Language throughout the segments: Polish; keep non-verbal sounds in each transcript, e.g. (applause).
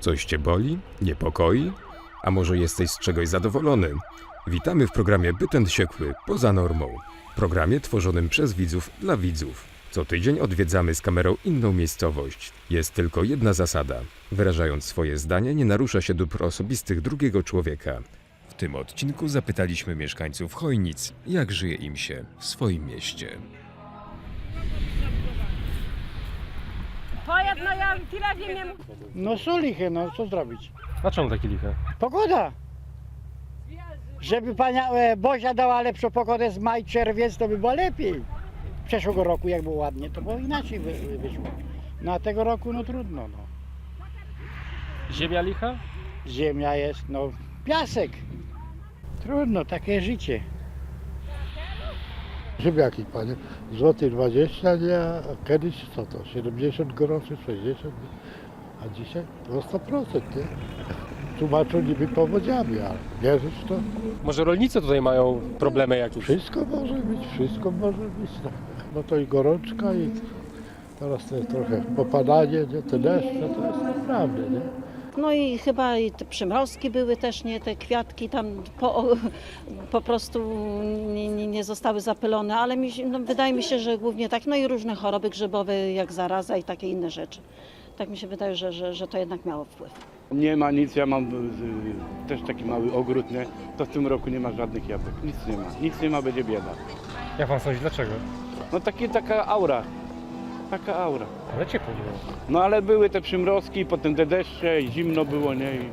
Coś cię boli? Niepokoi? A może jesteś z czegoś zadowolony? Witamy w programie Byten Siekły poza normą. Programie tworzonym przez widzów dla widzów. Co tydzień odwiedzamy z kamerą inną miejscowość. Jest tylko jedna zasada. Wyrażając swoje zdanie, nie narusza się dóbr osobistych drugiego człowieka. W tym odcinku zapytaliśmy mieszkańców Chojnic, jak żyje im się w swoim mieście. No ja tyle wiem, nie No są liche, no co zrobić? A czemu takie liche? Pogoda! Żeby pana e, Bozia dała lepszą pogodę z maj, czerwiec, to by było lepiej. Przeszłego roku jak było ładnie, to było inaczej wy, wy- wyszło. No a tego roku no trudno, no. Ziemia licha? Ziemia jest, no piasek. Trudno, takie życie. Ziemniaki, panie. Złoty 20, nie? A kiedyś co to? 70 groszy, 60? A dzisiaj? No 100%, nie? Tłumaczą niby powodziami, ale wierzysz to? Może rolnicy tutaj mają problemy jakieś? Wszystko może być, wszystko może być. No, no to i gorączka i teraz to jest trochę popadanie, nie? Te deszcze, to jest naprawdę, nie? No i chyba i te przymrozki były też, nie? Te kwiatki tam po, po prostu nie, nie, nie zostały zapylone, ale mi, no, wydaje mi się, że głównie tak. No i różne choroby grzybowe, jak zaraza i takie inne rzeczy. Tak mi się wydaje, że, że, że to jednak miało wpływ. Nie ma nic, ja mam y, też taki mały ogród, nie? To w tym roku nie ma żadnych jabłek, nic nie ma, nic nie ma, będzie bieda. Jak pan sądzi, dlaczego? No takie, taka aura, taka aura. Ale ciepło było. No ale były te przymrozki, potem te deszcze i zimno było, nie? I...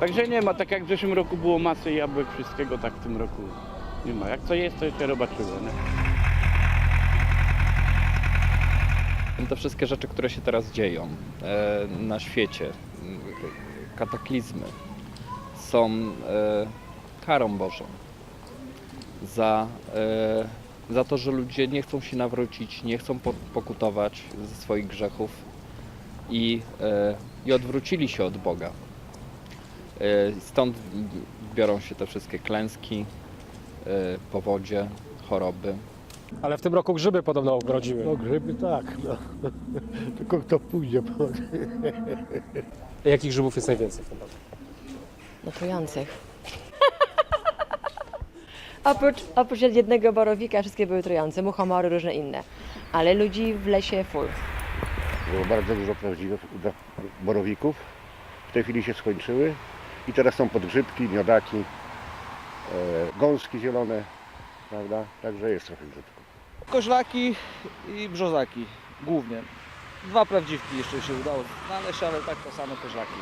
Także nie ma, tak jak w zeszłym roku było masy jabłek, wszystkiego, tak w tym roku nie ma. Jak co jest, to się zobaczyło, nie? Te wszystkie rzeczy, które się teraz dzieją e, na świecie, kataklizmy, są e, karą Bożą za, e, za to, że ludzie nie chcą się nawrócić, nie chcą po- pokutować ze swoich grzechów i, e, i odwrócili się od Boga. E, stąd biorą się te wszystkie klęski, e, powodzie, choroby. Ale w tym roku grzyby podobno obrodziły. No grzyby tak, no. (laughs) Tylko kto pójdzie, po... Jakich grzybów jest najwięcej w tym roku? No trujących. Oprócz, oprócz jednego borowika wszystkie były trujące, muchomory, różne inne. Ale ludzi w lesie full. Było bardzo dużo prawdziwych uda- borowików. W tej chwili się skończyły i teraz są podgrzybki, miodaki, e, gąski zielone, prawda? Także jest trochę grzybków. Koźlaki i brzozaki głównie. Dwa prawdziwki jeszcze się udało znaleźć, ale tak to same koźlaki.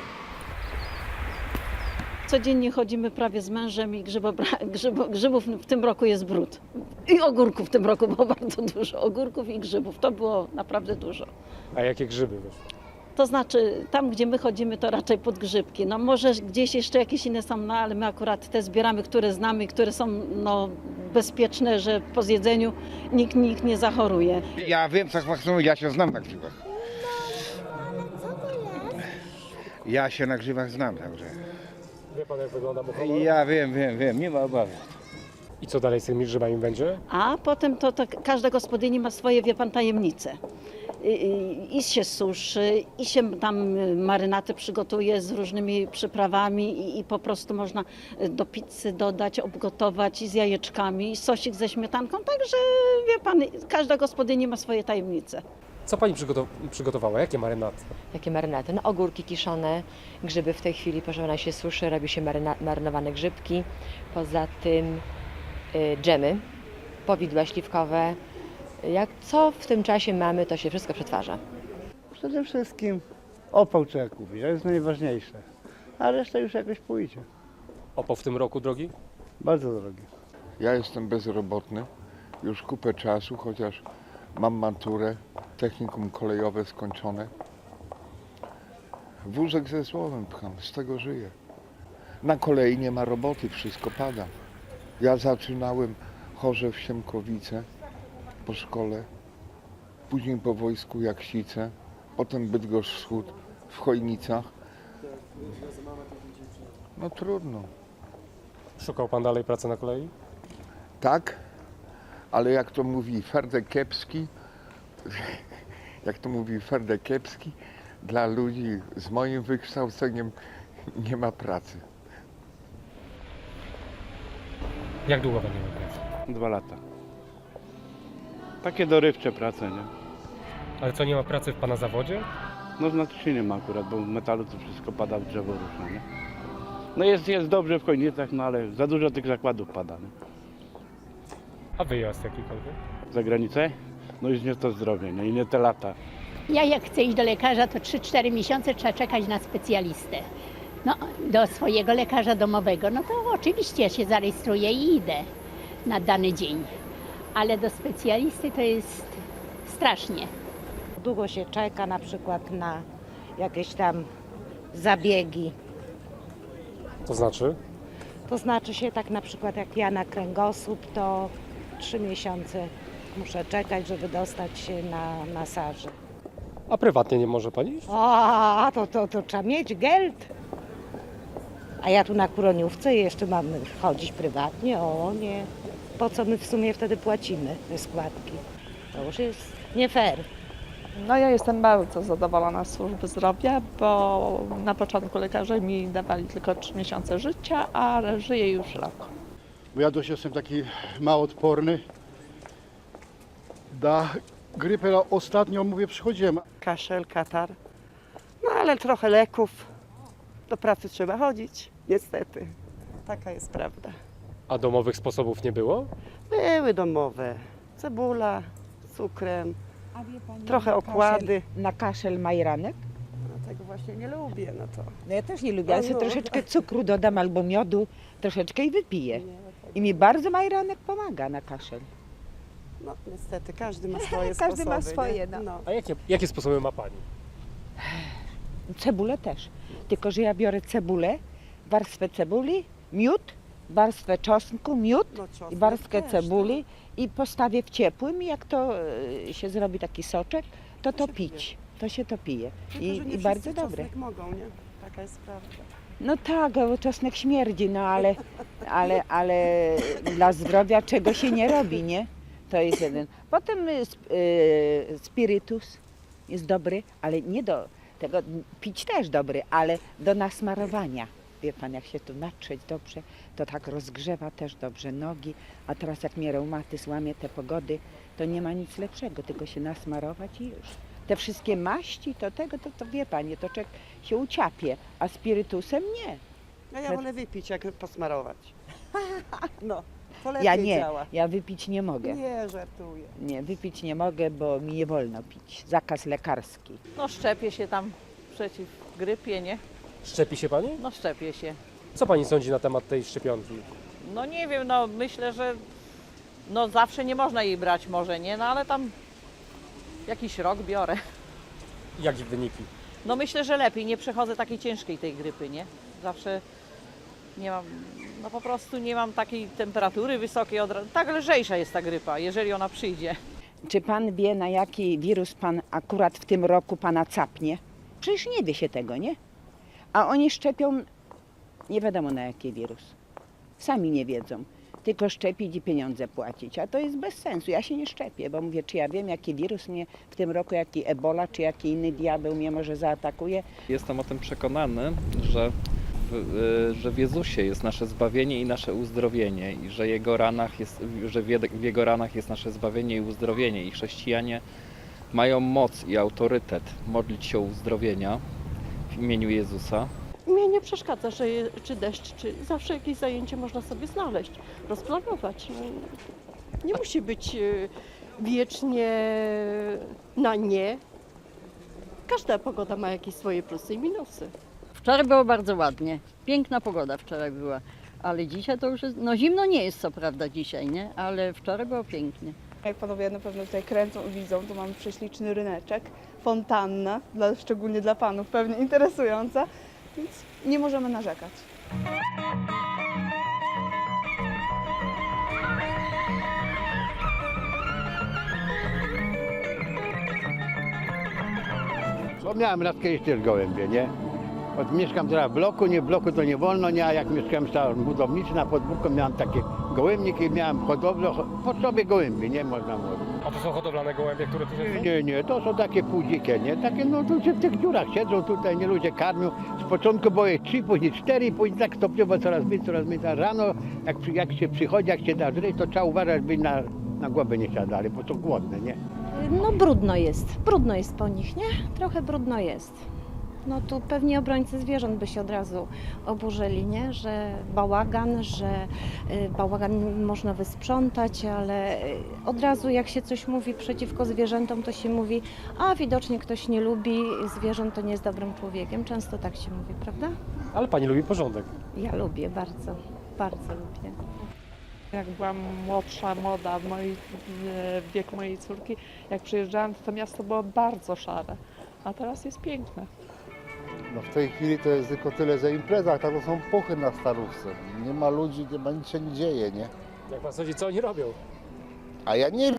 Codziennie chodzimy prawie z mężem i grzybobra- (laughs) grzybo, grzybów w tym roku jest brud. I ogórków w tym roku było bardzo dużo. Ogórków i grzybów. To było naprawdę dużo. A jakie grzyby wyszły? To znaczy, tam gdzie my chodzimy, to raczej podgrzybki. No może gdzieś jeszcze jakieś inne są, no ale my akurat te zbieramy, które znamy, które są no, bezpieczne, że po zjedzeniu nikt, nikt nie zachoruje. Ja wiem co kwasną, ja się znam na grzybach. Ja się na grzybach znam, także. Wie pan jak wygląda muchomor? Ja wiem, wiem, wiem, nie ma obawy. I co dalej z tymi grzybami będzie? A potem to, to każda gospodyni ma swoje, wie pan, tajemnice. I, i, I się suszy, i się tam y, marynaty przygotuje z różnymi przyprawami i, i po prostu można y, do pizzy dodać, obgotować i z jajeczkami, i sosik ze śmietanką. Także wie pan, każda gospodyni ma swoje tajemnice. Co pani przygotow- przygotowała? Jakie marynaty? Jakie marynaty? No ogórki kiszone, grzyby w tej chwili, proszę ona się suszy, robi się maryna, marynowane grzybki. Poza tym y, dżemy, powidła śliwkowe. Jak co w tym czasie mamy, to się wszystko przetwarza. Przede wszystkim opał trzeba kupić, to jest najważniejsze. A reszta już jakoś pójdzie. Opo w tym roku, drogi? Bardzo drogi. Ja jestem bezrobotny już kupę czasu, chociaż mam maturę, technikum kolejowe skończone. Wózek ze słowem pcham, z tego żyję. Na kolei nie ma roboty, wszystko pada. Ja zaczynałem Chorzew Siemkowice po szkole, później po wojsku Jaksice, potem Bydgoszcz Wschód w Chojnicach. No trudno. Szukał pan dalej pracy na kolei? Tak, ale jak to mówi Ferdek Kiepski, (laughs) jak to mówi Ferdek Kiepski, dla ludzi z moim wykształceniem nie ma pracy. Jak długo pan nie ma pracy? Dwa lata. Takie dorywcze prace, nie? Ale co, nie ma pracy w pana zawodzie? No znaczy się nie ma akurat, bo w metalu to wszystko pada w drzewo różne, nie? No jest, jest dobrze w Chojnicach, no ale za dużo tych zakładów pada, nie? A wyjazd jakikolwiek? Za granicę? No już nie to zdrowie, nie? I nie te lata. Ja jak chcę iść do lekarza, to 3-4 miesiące trzeba czekać na specjalistę. No, do swojego lekarza domowego, no to oczywiście ja się zarejestruję i idę na dany dzień. Ale do specjalisty to jest strasznie. Długo się czeka na przykład na jakieś tam zabiegi. To znaczy? To znaczy się tak na przykład jak ja na kręgosłup, to trzy miesiące muszę czekać, żeby dostać się na masaże. A prywatnie nie może pani iść? O, to, to, to trzeba mieć geld. A ja tu na kuroniówce jeszcze mam chodzić prywatnie? O nie. Po co my w sumie wtedy płacimy te składki? To już jest nie fair. No ja jestem bardzo zadowolona z służby zdrowia, bo na początku lekarze mi dawali tylko 3 miesiące życia, ale żyję już rok. Bo ja dość jestem taki mało odporny. Da grypę ostatnio, mówię, przychodziłem. Kaszel, katar. No ale trochę leków. Do pracy trzeba chodzić, niestety. Taka jest prawda. A domowych sposobów nie było? Były domowe. Cebula, z cukrem, trochę okłady. Na kaszel majranek? No, tego właśnie nie lubię, no to. No ja też nie lubię, ale No, sobie no. troszeczkę cukru dodam albo miodu, troszeczkę i wypiję. I mi bardzo majranek pomaga na kaszel. No niestety, każdy ma (laughs) swoje Każdy ma sposoby, swoje, nie? no. A jakie, jakie sposoby ma pani? Cebulę też. Tylko, że ja biorę cebulę, warstwę cebuli, miód, warstwę czosnku, miód No, i warstwę też, cebuli i postawię w ciepłym i jak to e, się zrobi taki soczek, to to się pić. To się to pije. Tylko, I, że nie i bardzo dobre. czosnek mogą, nie? Taka jest prawda. No tak, bo czosnek śmierdzi, no ale, ale, ale dla zdrowia czego się nie robi, nie? To jest jeden. Potem y, y, spirytus jest dobry, ale nie do tego, pić też dobry, ale do nasmarowania. Wie pan, jak się tu natrzeć dobrze, to tak rozgrzewa też dobrze nogi. A teraz jak mnie reumatyzm łamie te pogody, to nie ma nic lepszego, tylko się nasmarować i już. Te wszystkie maści, to tego, to, to wie pani, to człowiek się uciapie, a spirytusem nie. No ja Przed- wolę wypić, jak posmarować. (laughs) No, to lepiej Ja nie, działa. ja wypić nie mogę. Nie, żartuję. Nie, wypić nie mogę, bo mi nie wolno pić. Zakaz lekarski. No szczepię się tam przeciw grypie, nie? Szczepi się pani? No szczepię się. Co pani sądzi na temat tej szczepionki? No nie wiem, no myślę, że no zawsze nie można jej brać może, nie? No ale tam jakiś rok biorę. Jakie wyniki? No myślę, że lepiej, nie przechodzę takiej ciężkiej tej grypy, nie? Zawsze nie mam, no po prostu nie mam takiej temperatury wysokiej, od razu. tak lżejsza jest ta grypa, jeżeli ona przyjdzie. Czy pan wie, na jaki wirus pan akurat w tym roku pana capnie? Przecież nie wie się tego, nie? A oni szczepią nie wiadomo na jaki wirus. Sami nie wiedzą. Tylko szczepić i pieniądze płacić. A to jest bez sensu. Ja się nie szczepię, bo mówię, czy ja wiem, jaki wirus mnie w tym roku, jaki ebola, czy jaki inny diabeł mnie może zaatakuje. Jestem o tym przekonany, że w, y, że w Jezusie jest nasze zbawienie i nasze uzdrowienie i że, jego ranach jest, że w Jego ranach jest nasze zbawienie i uzdrowienie i chrześcijanie mają moc i autorytet modlić się o uzdrowienia w imieniu Jezusa. Mnie nie przeszkadza, że je, czy deszcz, czy zawsze jakieś zajęcie można sobie znaleźć, rozplanować. No, Nie musi być e, wiecznie na nie. Każda pogoda ma jakieś swoje plusy i minusy. Wczoraj było bardzo ładnie. Piękna pogoda wczoraj była. Ale dzisiaj to już jest, no zimno nie jest co prawda dzisiaj, nie? Ale wczoraj było pięknie. Jak panowie na pewno tutaj kręcą i widzą, to mamy prześliczny ryneczek, fontanna, dla, szczególnie dla panów pewnie interesująca, więc nie możemy narzekać. Bo miałem raz kiedyś też gołębie, nie? Od, mieszkam teraz w bloku, nie w bloku to nie wolno, nie, a jak mieszkałem w budowniczy na podwórku miałem takie gołębniki, miałem hodowlę, po sobie gołębi, nie można mówić. A to są hodowlane gołębie, które tu Nie, siedzą? nie, nie, to są takie półdzikie, nie? Takie, no tu się w tych dziurach siedzą tutaj, nie ludzie karmią. Z początku było je trzy, później cztery, później tak stopniowo coraz mniej, coraz mniej. A rano, jak, jak się przychodzi, jak się da żreć, to trzeba uważać, by na, na głowę nie siadali, bo to głodne, nie? No brudno jest, brudno jest po nich, nie? Trochę brudno jest. No tu pewnie obrońcy zwierząt by się od razu oburzyli, nie? Że bałagan, że y, bałagan można wysprzątać, ale y, od razu jak się coś mówi przeciwko zwierzętom, to się mówi, a widocznie ktoś nie lubi zwierząt, to nie jest dobrym człowiekiem. Często tak się mówi, prawda? Ale pani lubi porządek. Ja lubię bardzo, bardzo lubię. Jak byłam młodsza, młoda, moi, e, wiek mojej córki, jak przyjeżdżałam, to to miasto było bardzo szare, a teraz jest piękne. No w tej chwili to jest tylko tyle, że imprezach, tak to są puchy na starówce. Nie ma ludzi, nie ma nic się nie dzieje, nie? Jak pan sądzi, co oni robią? A ja nie wiem.